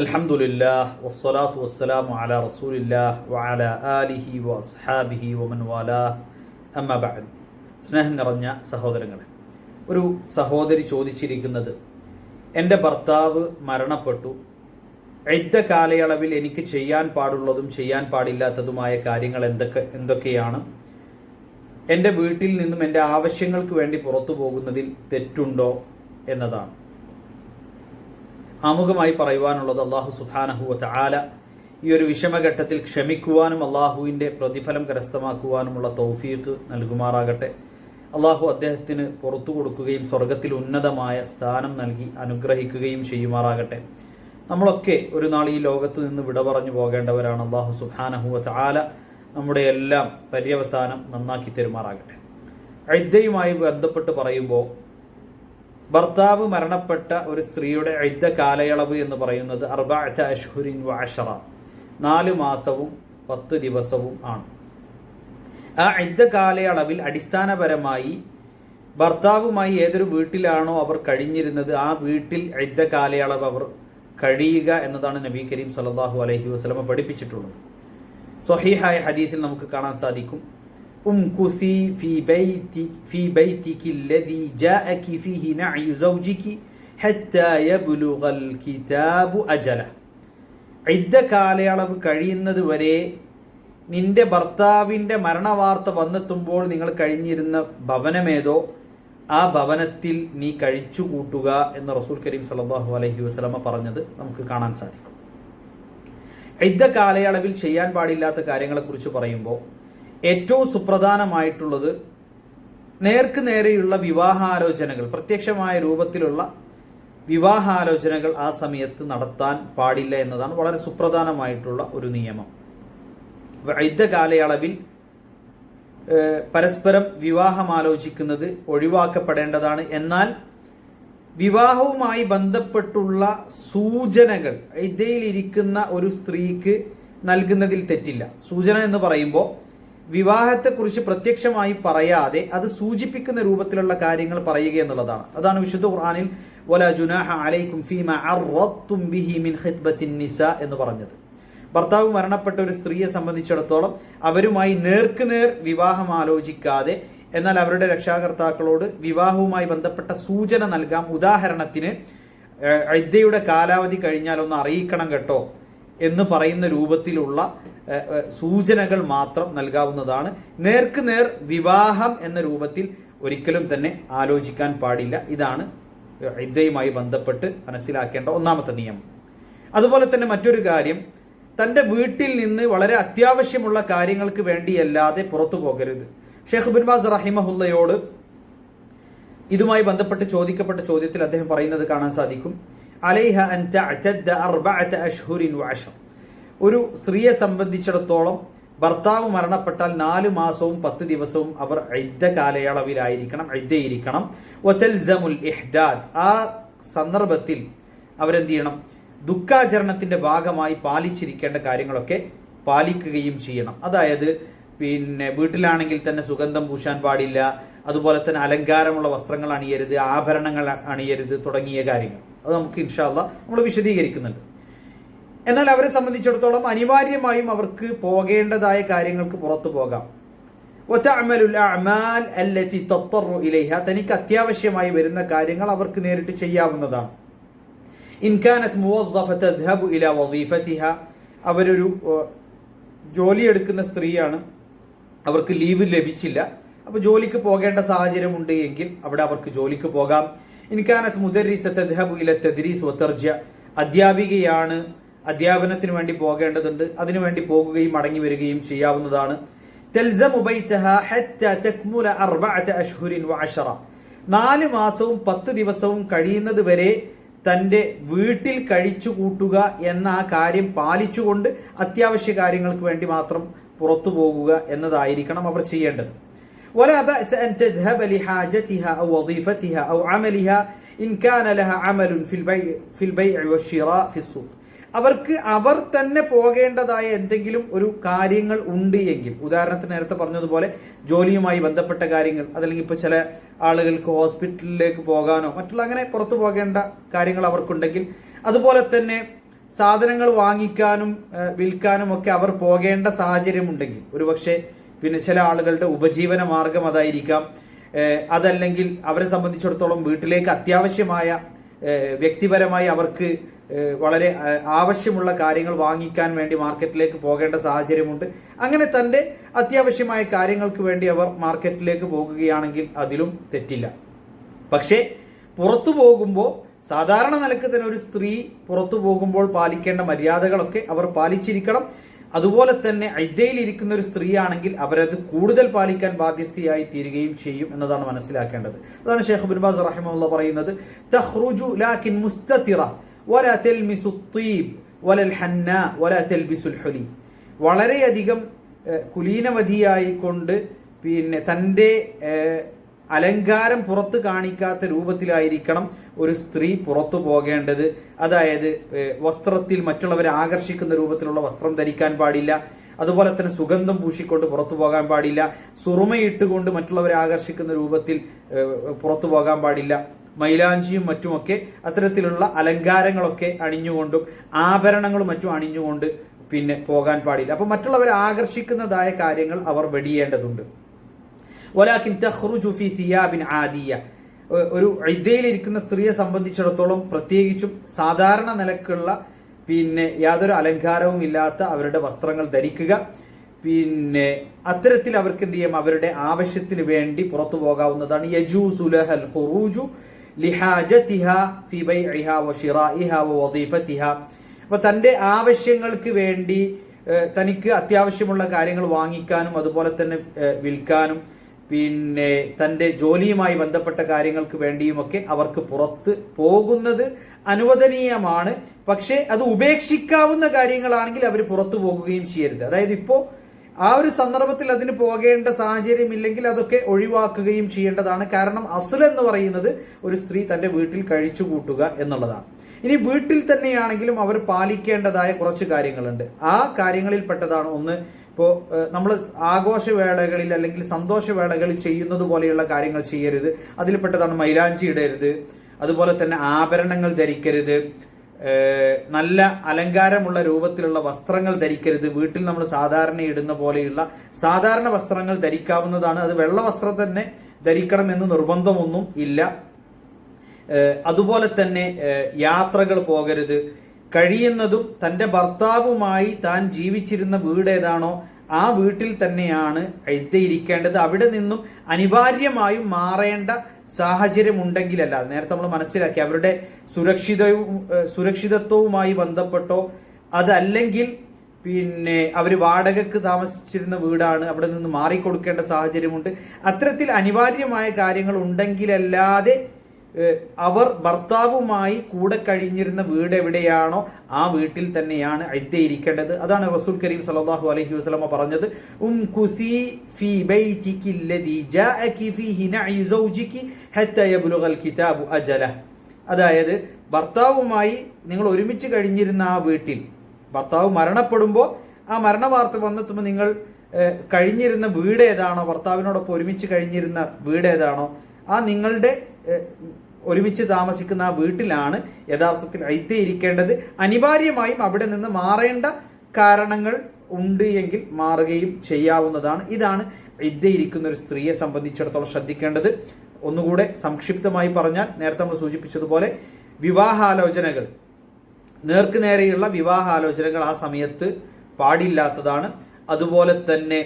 അൽഹംദുലില്ലാ വസ്സലാത്തു വസ്സലാമു അലാ റസൂലില്ലാ ആലിഹി വമൻ സ്നേഹം നിറഞ്ഞ സഹോദരങ്ങളെ ഒരു സഹോദരി ചോദിച്ചിരിക്കുന്നത് എന്റെ ഭർത്താവ് മരണപ്പെട്ടു. ഐദ്യ കാലയളവിൽ എനിക്ക് ചെയ്യാൻ പാടുള്ളതും ചെയ്യാൻ പാടില്ലാത്തതുമായ കാര്യങ്ങൾ എന്തൊക്കെ എന്തൊക്കെയാണ്? എന്റെ വീട്ടിൽ നിന്നും എന്റെ ആവശ്യങ്ങൾക്ക് വേണ്ടി പുറത്തു പോകുന്നതിൽ തെറ്റുണ്ടോ? എന്നതാണ്. ആമുഖമായി പറയുവാനുള്ളത് അള്ളാഹു സുഹാനഹുവത്ത് ആല ഈ ഒരു വിഷമഘട്ടത്തിൽ ക്ഷമിക്കുവാനും അള്ളാഹുവിന്റെ പ്രതിഫലം കരസ്ഥമാക്കുവാനുമുള്ള തൗഫീഖ് നൽകുമാറാകട്ടെ. അള്ളാഹു അദ്ദേഹത്തിന് പുറത്തു കൊടുക്കുകയും സ്വർഗത്തിൽ ഉന്നതമായ സ്ഥാനം നൽകി അനുഗ്രഹിക്കുകയും ചെയ്യുമാറാകട്ടെ. നമ്മളൊക്കെ ഒരു നാൾ ഈ ലോകത്ത് നിന്ന് വിട പറഞ്ഞു പോകേണ്ടവരാണ് അള്ളാഹു സുഹാനഹുവത്ത് ആല നമ്മുടെ എല്ലാം പര്യവസാനം നന്നാക്കി തരുമാറാകട്ടെ. ഐദ്യയുമായി ബന്ധപ്പെട്ട് പറയുമ്പോൾ ഭർത്താവ് മരണപ്പെട്ട ഒരു സ്ത്രീയുടെ ഐദ്യ കാലയളവ് എന്ന് പറയുന്നത് അഷ്ഹുരിൻ വാഷറ നാല് മാസവും പത്ത് ദിവസവും ആണ്. ആ ഐദ്യ കാലയളവിൽ അടിസ്ഥാനപരമായി ഭർത്താവുമായി ഏതൊരു വീട്ടിലാണോ അവർ കഴിഞ്ഞിരുന്നത് ആ വീട്ടിൽ ഐദ്യ കാലയളവ് അവർ കഴിയുക എന്നതാണ് നബി കരീം സല്ലല്ലാഹു അലഹി വസ്ലമ പഠിപ്പിച്ചിട്ടുള്ളത്. സ്വഹീഹായ ഹദീസിൽ നമുക്ക് കാണാൻ സാധിക്കും. امكثي في بيتك في بيتك الذي جاءك فيه نعي زوجك حتى يبلغ الكتاب أجله ഇദ്ദ കാലയളവ് കഴിയുന്നത് വരെ നിന്റെ ഭർത്താവിന്റെ മരണവാർത്ത വന്നെത്തുമ്പോൾ നിങ്ങൾ കഴിഞ്ഞിരുന്ന ഭവനമേതോ ആ ഭവനത്തിൽ നീ കഴിച്ചു കൂട്ടുക എന്ന് റസൂൽ കരീം സല്ലല്ലാഹു അലൈഹി വസല്ലമ പറഞ്ഞത് നമുക്ക് കാണാൻ സാധിക്കും ഇദ്ദ കാലയളവിൽ ചെയ്യാൻ പാടില്ലാത്ത കാര്യങ്ങളെക്കുറിച്ച് പറയുമ്പോൾ ഏറ്റവും സുപ്രധാനമായിട്ടുള്ളത് നേർക്ക് നേരെയുള്ള വിവാഹാലോചനകൾ പ്രത്യക്ഷമായ രൂപത്തിലുള്ള വിവാഹാലോചനകൾ ആ സമയത്ത് നടത്താൻ പാടില്ല എന്നതാണ് വളരെ സുപ്രധാനമായിട്ടുള്ള ഒരു നിയമം. വൈദ്യ കാലയളവിൽ പരസ്പരം വിവാഹം ആലോചിക്കുന്നത് ഒഴിവാക്കപ്പെടേണ്ടതാണ്. എന്നാൽ വിവാഹവുമായി ബന്ധപ്പെട്ടുള്ള സൂചനകൾ ഇരിക്കുന്ന ഒരു സ്ത്രീക്ക് നൽകുന്നതിൽ തെറ്റില്ല. സൂചന എന്ന് പറയുമ്പോൾ വിവാഹത്തെക്കുറിച്ച് പ്രത്യക്ഷമായി പറയാതെ അത് സൂചിപ്പിക്കുന്ന രൂപത്തിലുള്ള കാര്യങ്ങൾ പറയുക എന്നുള്ളതാണ്. അതാണ് വിശുദ്ധ ഖുർആാനിൽ വല ജുനാഹ അലൈക്കും ഫീമ അർറത്തും ബിഹി മിൻ ഖിത്ബത്തിൻ നിസ എന്ന് പറഞ്ഞത്. ഭർത്താവ് മരണപ്പെട്ട ഒരു സ്ത്രീയെ സംബന്ധിച്ചിടത്തോളം അവരുമായി നേർക്കുനേർ വിവാഹം ആലോചിക്കാതെ എന്നാൽ അവരുടെ രക്ഷാകർത്താക്കളോട് വിവാഹവുമായി ബന്ധപ്പെട്ട സൂചന നൽകാം. ഉദാഹരണത്തിന് ഐദ്യയുടെ കാലാവധി കഴിഞ്ഞാൽ ഒന്ന് അറിയിക്കണം കേട്ടോ. എന്ന് പറയുന്ന രൂപത്തിലുള്ള സൂചനകൾ മാത്രം നൽകാവുന്നതാണ്. നേർക്ക് നേർ വിവാഹം എന്ന രൂപത്തിൽ ഒരിക്കലും തന്നെ ആലോചിക്കാൻ പാടില്ല. ഇതാണ് ഇദ്ദയുമായി ബന്ധപ്പെട്ട് മനസ്സിലാക്കേണ്ട ഒന്നാമത്തെ നിയമം. അതുപോലെ തന്നെ മറ്റൊരു കാര്യം തന്റെ വീട്ടിൽ നിന്ന് വളരെ അത്യാവശ്യമുള്ള കാര്യങ്ങൾക്ക് വേണ്ടിയല്ലാതെ പുറത്തു പോകരുത്. ഷെയ്ഖ് ബിൻബാസ് റഹിമഹുല്ലയോട് ഇതുമായി ബന്ധപ്പെട്ട് ചോദിക്കപ്പെട്ട ചോദ്യത്തിൽ അദ്ദേഹം പറയുന്നത് കാണാൻ സാധിക്കും. അലൈഹ അൻ അഷ്ഹുരിൻ വഅശർ ഒരു സ്ത്രീയെ സംബന്ധിച്ചിടത്തോളം ഭർത്താവ് മരണപ്പെട്ടാൽ നാല് മാസവും പത്ത് ദിവസവും അവർ ഐദ്യ കാലയളവിലായിരിക്കണം ഐദ്യയിരിക്കണം ഒത്തൽസമുൽ ഇഹ്ദാദ്. ആ സന്ദർഭത്തിൽ അവരെന്ത് ചെയ്യണം ദുഃഖാചരണത്തിന്റെ ഭാഗമായി പാലിച്ചിരിക്കേണ്ട കാര്യങ്ങളൊക്കെ പാലിക്കുകയും ചെയ്യണം. അതായത് പിന്നെ വീട്ടിലാണെങ്കിൽ തന്നെ സുഗന്ധം പൂശാൻ പാടില്ല അതുപോലെ തന്നെ അലങ്കാരമുള്ള വസ്ത്രങ്ങൾ അണിയരുത് ആഭരണങ്ങൾ അണിയരുത് തുടങ്ങിയ കാര്യങ്ങൾ. അത് നമുക്ക് ഇൻഷാല്ല നമ്മൾ വിശദീകരിക്കുന്നുണ്ട്. എന്നാൽ അവരെ സംബന്ധിച്ചിടത്തോളം അനിവാര്യമായും അവർക്ക് പോകേണ്ടതായ കാര്യങ്ങൾക്ക് പുറത്തു പോകാം. തനിക്ക് അത്യാവശ്യമായി വരുന്ന കാര്യങ്ങൾ അവർക്ക് നേരിട്ട് ചെയ്യാവുന്നതാണ്. ഇൻകാനത്ത് അവരൊരു ജോലിയെടുക്കുന്ന സ്ത്രീയാണ്. അവർക്ക് ലീവ് ലഭിച്ചില്ല. അപ്പോൾ ജോലിക്ക് പോകേണ്ട സാഹചര്യം ഉണ്ട് എങ്കിൽ അവിടെ അവർക്ക് ജോലിക്ക് പോകാം. ഇൻകാനത്ത് മുദരീസു ഇല തദ്രീസ് വത്തർജ അധ്യാപികയാണ് അധ്യാപനത്തിന് വേണ്ടി പോകേണ്ടതുണ്ട്. അതിനുവേണ്ടി പോകുകയും മടങ്ങി വരികയും ചെയ്യാവുന്നതാണ്. നാല് മാസവും പത്ത് ദിവസവും കഴിയുന്നത് വരെ തന്റെ വീട്ടിൽ കഴിച്ചു കൂട്ടുക എന്ന ആ കാര്യം പാലിച്ചുകൊണ്ട് അത്യാവശ്യ കാര്യങ്ങൾക്ക് വേണ്ടി മാത്രം പുറത്തു പോകുക എന്നതായിരിക്കണം അവർ ചെയ്യേണ്ടത്. ولا بأس أن تذهب لحاجتها أو وظيفتها أو عملها إن كان لها عمل في البيع في البيع والشراء في السوق അവർക്ക് അവർ തന്നെ പോകേണ്ടതായ എന്തെങ്കിലും ഒരു കാര്യങ്ങൾ ഉണ്ട് എങ്കിൽ ഉദാഹരണത്തിന് നേരത്തെ പറഞ്ഞതുപോലെ ജോലിയുമായി ബന്ധപ്പെട്ട കാര്യങ്ങൾ അതല്ലെങ്കിൽ ഇപ്പോൾ ചില ആളുകൾക്ക് ഹോസ്പിറ്റലിലേക്ക് പോകാനോ മറ്റുള്ള അങ്ങനെ പുറത്തു പോകേണ്ട കാര്യങ്ങൾ അവർക്കുണ്ടെങ്കിൽ അതുപോലെ തന്നെ സാധനങ്ങൾ വാങ്ങിക്കാനും ഏഹ്, വിൽക്കാനും ഒക്കെ അവർ പോകേണ്ട സാഹചര്യമുണ്ടെങ്കിൽ ഒരുപക്ഷെ പിന്നെ ചില ആളുകളുടെ ഉപജീവന മാർഗം അതായിരിക്കാം. അതല്ലെങ്കിൽ അവരെ സംബന്ധിച്ചിടത്തോളം വീട്ടിലേക്ക് അത്യാവശ്യമായ വ്യക്തിപരമായി അവർക്ക് വളരെ ആവശ്യമുള്ള കാര്യങ്ങൾ വാങ്ങിക്കാൻ വേണ്ടി മാർക്കറ്റിലേക്ക് പോകേണ്ട സാഹചര്യമുണ്ട്. അങ്ങനെ തന്റെ അത്യാവശ്യമായ കാര്യങ്ങൾക്ക് വേണ്ടി അവർ മാർക്കറ്റിലേക്ക് പോകുകയാണെങ്കിൽ അതിലും തെറ്റില്ല. പക്ഷേ പുറത്തു പോകുമ്പോൾ സാധാരണ നിലയ്ക്ക് തന്നെ ഒരു സ്ത്രീ പുറത്തു പോകുമ്പോൾ പാലിക്കേണ്ട മര്യാദകളൊക്കെ അവർ പാലിച്ചിരിക്കണം. അതുപോലെ തന്നെ ഇരിക്കുന്ന ഒരു സ്ത്രീയാണെങ്കിൽ അവരത് കൂടുതൽ പാലിക്കാൻ ബാധ്യസ്ഥയായി തീരുകയും ചെയ്യും എന്നതാണ് മനസ്സിലാക്കേണ്ടത്. അതാണ് ഷെയ്ഖ് ബിൻ ബാസ് റഹിമുള്ള പറയുന്നത് തഹ്റുജു ലാക്കിൻ മുസ്തതിറ വല തെൽമിസു തീബ് വലൽ ഹന്ന വല തെൽബിസുൽ ഹൊലി. വളരെയധികം കുലീനവതിയായിക്കൊണ്ട് പിന്നെ തന്റെ അലങ്കാരം പുറത്ത് കാണിക്കാത്ത രൂപത്തിലായിരിക്കണം ഒരു സ്ത്രീ പുറത്തു പോകേണ്ടത്. അതായത് വസ്ത്രത്തിൽ മറ്റുള്ളവരെ ആകർഷിക്കുന്ന രൂപത്തിലുള്ള വസ്ത്രം ധരിക്കാൻ പാടില്ല. അതുപോലെ തന്നെ സുഗന്ധം പൂശിക്കൊണ്ട് പുറത്തു പോകാൻ പാടില്ല. സുറുമയിട്ടുകൊണ്ട് മറ്റുള്ളവരെ ആകർഷിക്കുന്ന രൂപത്തിൽ പുറത്തു പോകാൻ പാടില്ല. മൈലാഞ്ചിയും മറ്റുമൊക്കെ അത്തരത്തിലുള്ള അലങ്കാരങ്ങളൊക്കെ അണിഞ്ഞുകൊണ്ടും ആഭരണങ്ങളും മറ്റും അണിഞ്ഞുകൊണ്ട് പിന്നെ പോകാൻ പാടില്ല. അപ്പൊ മറ്റുള്ളവരെ ആകർഷിക്കുന്നതായ കാര്യങ്ങൾ അവർ വെടിയേണ്ടതുണ്ട്. വലാക്കിൻ തഖ്റുജു ഫി തിയാബിൻ ആദിയ. ഒരു ഇരിക്കുന്ന സ്ത്രീയെ സംബന്ധിച്ചിടത്തോളം പ്രത്യേകിച്ചും സാധാരണ നിലക്കുള്ള പിന്നെ യാതൊരു അലങ്കാരവും ഇല്ലാത്ത അവരുടെ വസ്ത്രങ്ങൾ ധരിക്കുക. പിന്നെ അത്തരത്തിൽ അവർക്ക് എന്ത് ചെയ്യാം? അവരുടെ ആവശ്യത്തിന് വേണ്ടി പുറത്തു പോകാവുന്നതാണ്. അപ്പൊ തന്റെ ആവശ്യങ്ങൾക്ക് വേണ്ടി തനിക്ക് അത്യാവശ്യമുള്ള കാര്യങ്ങൾ വാങ്ങിക്കാനും അതുപോലെ തന്നെ വിൽക്കാനും പിന്നെ തന്റെ ജോലിയുമായി ബന്ധപ്പെട്ട കാര്യങ്ങൾക്ക് വേണ്ടിയുമൊക്കെ അവർക്ക് പുറത്ത് പോകുന്നത് അനുവദനീയമാണ്. പക്ഷേ അത് ഉപേക്ഷിക്കാവുന്ന കാര്യങ്ങളാണെങ്കിൽ അവർ പുറത്തു പോകുകയും ചെയ്യരുത്. അതായത് ഇപ്പോൾ ആ ഒരു സന്ദർഭത്തിൽ അതിന് പോകേണ്ട സാഹചര്യം ഇല്ലെങ്കിൽ അതൊക്കെ ഒഴിവാക്കുകയും ചെയ്യേണ്ടതാണ്. കാരണം അസുൽ എന്ന് പറയുന്നത് ഒരു സ്ത്രീ തന്റെ വീട്ടിൽ കഴിച്ചു കൂട്ടുക എന്നുള്ളതാണ്. ഇനി വീട്ടിൽ തന്നെയാണെങ്കിലും അവർ പാലിക്കേണ്ടതായ കുറച്ച് കാര്യങ്ങളുണ്ട്. ആ കാര്യങ്ങളിൽപ്പെട്ടതാണ് ഒന്ന് ഇപ്പോൾ നമ്മൾ ആഘോഷവേളകളിൽ അല്ലെങ്കിൽ സന്തോഷവേളകളിൽ ചെയ്യുന്നത് പോലെയുള്ള കാര്യങ്ങൾ ചെയ്യരുത്. അതിൽപ്പെട്ടതാണ് മൈലാഞ്ചി ഇടരുത്. അതുപോലെ തന്നെ ആഭരണങ്ങൾ ധരിക്കരുത്. നല്ല അലങ്കാരമുള്ള രൂപത്തിലുള്ള വസ്ത്രങ്ങൾ ധരിക്കരുത്. വീട്ടിൽ നമ്മൾ സാധാരണ ഇടുന്ന പോലെയുള്ള സാധാരണ വസ്ത്രങ്ങൾ ധരിക്കാവുന്നതാണ്. അത് വെള്ള വസ്ത്രം തന്നെ ധരിക്കണം എന്ന് നിർബന്ധമൊന്നും ഇല്ല. അതുപോലെ തന്നെ യാത്രകൾ പോകരുത്. കഴിയുന്നതും തന്റെ ഭർത്താവുമായി താൻ ജീവിച്ചിരുന്ന വീട് ഏതാണോ ആ വീട്ടിൽ തന്നെയാണ് എഴുതിയിരിക്കേണ്ടത് അവിടെ നിന്നും അനിവാര്യമായും മാറേണ്ട സാഹചര്യം ഉണ്ടെങ്കിലല്ല നേരത്തെ നമ്മൾ മനസ്സിലാക്കി അവരുടെ സുരക്ഷിതവും സുരക്ഷിതത്വവുമായി ബന്ധപ്പെട്ടോ അതല്ലെങ്കിൽ പിന്നെ അവർ വാടകക്ക് താമസിച്ചിരുന്ന വീടാണ് അവിടെ നിന്ന് മാറിക്കൊടുക്കേണ്ട സാഹചര്യമുണ്ട്. അത്തരത്തിൽ അനിവാര്യമായ കാര്യങ്ങൾ ഉണ്ടെങ്കിലല്ലാതെ അവർ ഭർത്താവുമായി കൂടെ കഴിഞ്ഞിരുന്ന വീട് എവിടെയാണോ ആ വീട്ടിൽ തന്നെയാണ് ഇരിക്കേണ്ടത് അതാണ് റസൂൽ കരീം സലാഹു അലഹി വസ്ലമ പറഞ്ഞത്. ഉം കുസി ഫീഹി യബ്ലുഗൽ കിതാബു അജല. അതായത് ഭർത്താവുമായി നിങ്ങൾ ഒരുമിച്ച് കഴിഞ്ഞിരുന്ന ആ വീട്ടിൽ ഭർത്താവ് മരണപ്പെടുമ്പോൾ ആ മരണ വാർത്ത വന്നെത്തുമ്പോൾ നിങ്ങൾ കഴിഞ്ഞിരുന്ന വീട് ഏതാണോ ഭർത്താവിനോടൊപ്പം ഒരുമിച്ച് കഴിഞ്ഞിരുന്ന വീട് ഏതാണോ ആ നിങ്ങളുടെ ഒരുമിച്ച് താമസിക്കുന്ന ആ വീട്ടിലാണ് യഥാർത്ഥത്തിൽ ഐത്യ ഇരിക്കേണ്ടത് അനിവാര്യമായും അവിടെ നിന്ന് മാറേണ്ട കാരണങ്ങൾ ഉണ്ട് എങ്കിൽ മാറുകയും ചെയ്യാവുന്നതാണ്. ഇതാണ് ഐദ്യ ഇരിക്കുന്ന ഒരു സ്ത്രീയെ സംബന്ധിച്ചിടത്തോളം ശ്രദ്ധിക്കേണ്ടത്. ഒന്നുകൂടെ സംക്ഷിപ്തമായി പറഞ്ഞാൽ നേരത്തെ നമ്മൾ സൂചിപ്പിച്ചതുപോലെ വിവാഹാലോചനകൾ. നേർക്കുനേരെയുള്ള വിവാഹാലോചനകൾ ആ സമയത്ത് പാടില്ലാത്തതാണ്. അതുപോലെ തന്നെ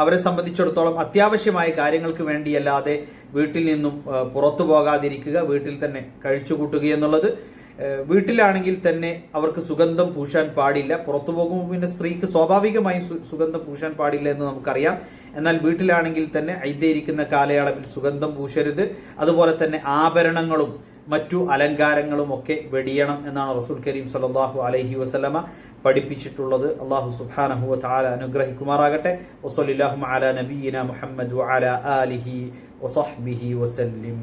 അവരെ സംബന്ധിച്ചിടത്തോളം അത്യാവശ്യമായ കാര്യങ്ങൾക്ക് വേണ്ടിയല്ലാതെ വീട്ടിൽ നിന്നും പുറത്തു പോകാതിരിക്കുക വീട്ടിൽ തന്നെ കഴിച്ചുകൂട്ടുക എന്നുള്ളത്. വീട്ടിലാണെങ്കിൽ തന്നെ അവർക്ക് സുഗന്ധം പൂശാൻ പാടില്ല. പുറത്തു പോകുമ്പോൾ പിന്നെ സ്ത്രീക്ക് സ്വാഭാവികമായും സുഗന്ധം പൂശാൻ പാടില്ല എന്ന് നമുക്കറിയാം. എന്നാൽ വീട്ടിലാണെങ്കിൽ തന്നെ ഐദ്യയിരിക്കുന്ന കാലയളവിൽ സുഗന്ധം പൂശരുത്. അതുപോലെ തന്നെ ആഭരണങ്ങളും മറ്റു അലങ്കാരങ്ങളും ഒക്കെ വെടിയണം എന്നാണ് റസൂൽ കരീം സലാഹു അലഹി വസല്ലമ പഠിപ്പിച്ചിട്ടുള്ളത് അള്ളാഹു സുബ്ഹാനഹു താല അനുഗ്രഹിക്കുമാറാകട്ടെ. വസല്ലല്ലാഹു അല നബീന മുഹമ്മദ് അല ആലിഹി വസഹ്ബിഹി വസല്ലിം.